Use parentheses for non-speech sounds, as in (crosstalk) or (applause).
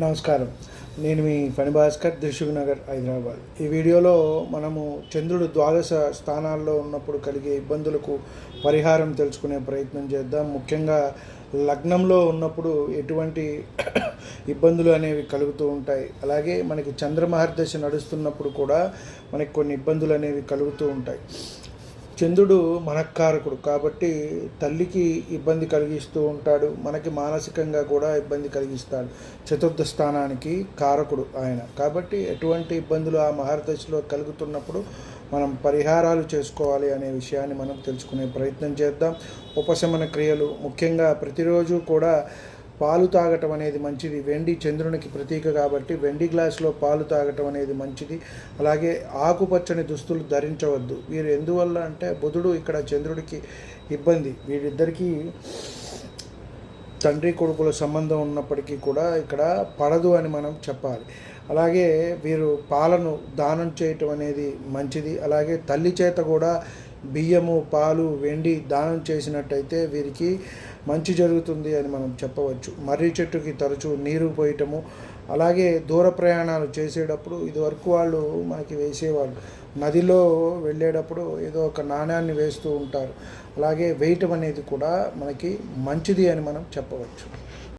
నమస్కారం. నేను మీ ఫణి భాస్కర్ దిశుగ్ నగర్ హైదరాబాద్. ఈ వీడియోలో మనము చంద్రుడు ద్వాదశ స్థానాల్లో ఉన్నప్పుడు కలిగే ఇబ్బందులకు పరిహారం తెలుసుకునే ప్రయత్నం చేద్దాం. ముఖ్యంగా లగ్నంలో ఉన్నప్పుడు ఎటువంటి (coughs) ఇబ్బందులు అనేవి కలుగుతూ ఉంటాయి. అలాగే మనకి చంద్రమహర్దశ నడుస్తున్నప్పుడు కూడా మనకి కొన్ని ఇబ్బందులు అనేవి కలుగుతూ ఉంటాయి. చంద్రుడు మనకారకుడు కాబట్టి తల్లికి ఇబ్బంది కలిగిస్తూ ఉంటాడు. మనకి మానసికంగా కూడా ఇబ్బంది కలిగిస్తాడు. చతుర్థ స్థానానికి కారకుడు ఆయన. కాబట్టి ఎటువంటి ఇబ్బందులు ఆ మహర్దశలో కలుగుతున్నప్పుడు మనం పరిహారాలు చేసుకోవాలి అనే విషయాన్ని మనం తెలుసుకునే ప్రయత్నం చేద్దాం. ఉపశమన క్రియలు ముఖ్యంగా ప్రతిరోజు కూడా పాలు తాగటం అనేది మంచిది. వెండి చంద్రునికి ప్రతీక కాబట్టి వెండి గ్లాసులో పాలు తాగటం అనేది మంచిది. అలాగే ఆకుపచ్చని దుస్తులు ధరించవద్దు. వీరు ఎందువల్ల అంటే బుధుడు ఇక్కడ చంద్రుడికి ఇబ్బంది. వీరిద్దరికీ తండ్రి కొడుకుల సంబంధం ఉన్నప్పటికీ కూడా ఇక్కడ పడదు అని మనం చెప్పాలి. అలాగే వీరు పాలను దానం చేయటం అనేది మంచిది. అలాగే తల్లి చేత కూడా బియ్యము పాలు వెండి దానం చేసినట్టయితే వీరికి మంచి జరుగుతుంది అని మనం చెప్పవచ్చు. మర్రి చెట్టుకి తరచూ నీరు పోయటము అలాగే దూర ప్రయాణాలు చేసేటప్పుడు ఇదివరకు వాళ్ళు మనకి వేసేవాళ్ళు. నదిలో వెళ్ళేటప్పుడు ఏదో ఒక నాణ్యాన్ని వేస్తూ ఉంటారు. అలాగే వేయటం అనేది కూడా మనకి మంచిది అని మనం చెప్పవచ్చు.